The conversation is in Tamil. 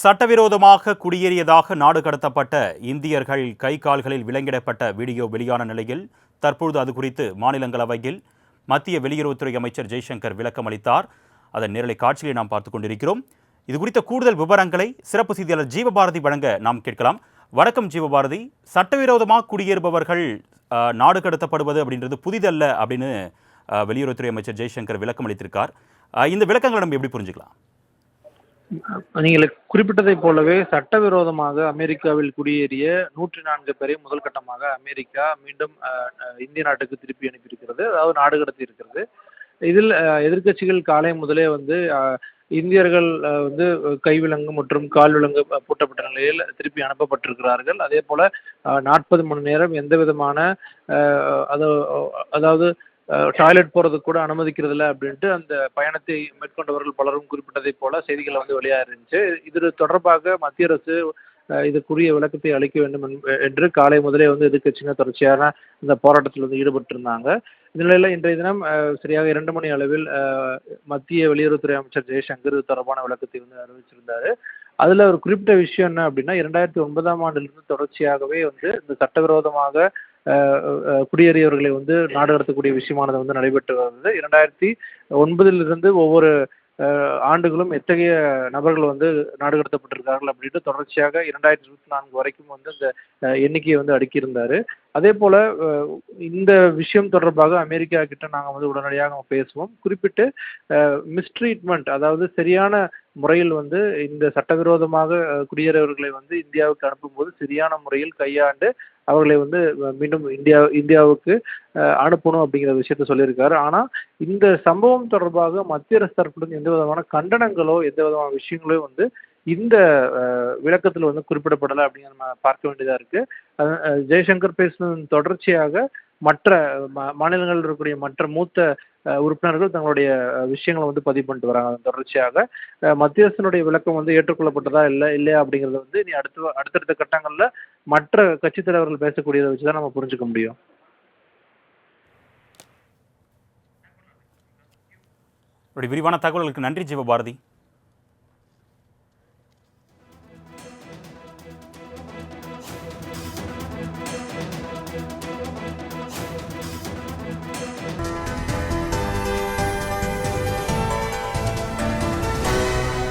சட்டவிரோதமாக குடியேறியதாக நாடு கடத்தப்பட்ட இந்தியர்கள் கை கால்களில் விலங்கிடப்பட்ட வீடியோ வெளியான நிலையில் தற்பொழுது அது குறித்து மாநிலங்களவையில் மத்திய வெளியுறவுத்துறை அமைச்சர் ஜெய்சங்கர் விளக்கம் அளித்தார். அதன் நேரலை காட்சியை நாம் பார்த்துக் கொண்டிருக்கிறோம். இது குறித்த கூடுதல் விவரங்களை சிறப்பு செய்தியாளர் ஜீவபாரதி வழங்க நாம் கேட்கலாம். வணக்கம் ஜீவபாரதி. சட்டவிரோதமாக குடியேறுபவர்கள் நாடு கடத்தப்படுவது அப்படின்றது புதிதல்ல அப்படின்னு வெளியுறவுத்துறை அமைச்சர் ஜெய்சங்கர் விளக்கம் அளித்திருக்கார். இந்த விளக்கங்களை நம்ம எப்படி புரிஞ்சுக்கலாம்? நீங்கள் குறிப்பிட்டதைப் போலவே சட்டவிரோதமாக அமெரிக்காவில் குடியேறிய நூற்றி நான்கு பேரை முதல் கட்டமாக அமெரிக்கா மீண்டும் இந்திய நாட்டுக்கு திருப்பி அனுப்பியிருக்கிறது. அதாவது நாடு கடத்தி இருக்கிறது. இதில் எதிர்க்கட்சிகள் காலை முதலே வந்து இந்தியர்கள் வந்து கைவிலங்கு மற்றும் கால் விலங்கு பூட்டப்பட்ட நிலையில் திருப்பி அனுப்பப்பட்டிருக்கிறார்கள். அதே போல நாற்பது மணி நேரம் எந்த விதமான அது- அதாவது டாய்லெட் போகிறதுக்கு கூட அனுமதிக்கிறது இல்லை அப்படின்ட்டு அந்த பயணத்தை மேற்கொண்டவர்கள் பலரும் குறிப்பிட்டதைப் போல செய்திகள் வந்து வெளியாக இருந்துச்சு இது தொடர்பாக மத்திய அரசு இதுக்குரிய இதற்குரிய விளக்கத்தை அளிக்க வேண்டும் என்ப- என்று காலை முதலே வந்து எதிர்கட்சியினர் தொடர்ச்சியான இந்த போராட்டத்தில் வந்து ஈடுபட்டிருந்தாங்க. இந்த இன்றைய தினம் சரியாக இரண்டு மணி அளவில் மத்திய வெளியுறவுத்துறை அமைச்சர் ஜெய்சங்கர் இது தொடர்பான விளக்கத்தை வந்து அறிவிச்சிருந்தாரு. அதில் ஒரு குறிப்பிட்ட விஷயம் என்ன அப்படின்னா இரண்டாயிரத்தி ஒன்பதாம் ஆண்டிலிருந்து தொடர்ச்சியாகவே வந்து இந்த சட்டவிரோதமாக குடியேறியவர்களை வந்து நாடு கடத்தக்கூடிய விஷயமானது வந்து நடைபெற்று வருது இரண்டாயிரத்தி ஒன்பதிலிருந்து ஒவ்வொரு ஆண்டுகளும் எத்தகைய நபர்கள் வந்து நாடு கடத்தப்பட்டிருக்கார்கள் அப்படின்ட்டு தொடர்ச்சியாக இரண்டாயிரத்தி இருபத்தி நான்கு வரைக்கும் வந்து அந்த எண்ணிக்கையை வந்து அடுக்கியிருந்தாரு. அதே போல் இந்த விஷயம் தொடர்பாக அமெரிக்கா கிட்ட நாங்கள் வந்து உடனடியாக பேசுவோம். குறிப்பிட்டு மிஸ்ட்ரீட்மெண்ட் அதாவது சரியான முறையில் வந்து இந்த சட்டவிரோதமாக குடியேறவர்களை குடியேறியவர்களை வந்து இந்தியாவுக்கு அனுப்பும்போது சரியான முறையில் கையாண்டு அவர்களை வந்து மீண்டும் இந்தியா இந்தியாவுக்கு அனுப்பணும் அப்படிங்கிற விஷயத்த சொல்லியிருக்காரு. ஆனால் இந்த சம்பவம் தொடர்பாக மத்திய அரசு தரப்பிலிருந்து எந்த விதமான கண்டனங்களோ எந்த விதமான விஷயங்களோ வந்து இந்த விளக்கத்தில் வந்து குறிப்பிடப்படலை அப்படிங்கிற நம்ம பார்க்க வேண்டியதாக இருக்குது ஜெய்சங்கர் பேசினதன் தொடர்ச்சியாக மற்ற மா- மாநிலங்களில் இருக்கக்கூடிய மற்ற மூத்த உறுப்பினர்கள் தங்களுடைய விஷயங்களை வந்து பதிவு பண்ணிட்டு வராங்க. அதன் தொடர்ச்சியாக மத்தியஸ்தனுடைய மத்திய அரசினுடைய விளக்கம் வந்து ஏற்றுக்கொள்ளப்பட்டதா இல்லை இல்லையா அப்படிங்கிறத வந்து நீ அடுத்த அடுத்தடுத்த கட்டங்களில் மற்ற கட்சித் தலைவர்கள் பேசக்கூடியதை வச்சு தான் நம்ம புரிஞ்சுக்க முடியும். அப்படி விரிவான தகவல்களுக்கு நன்றி ஜீவபாரதி.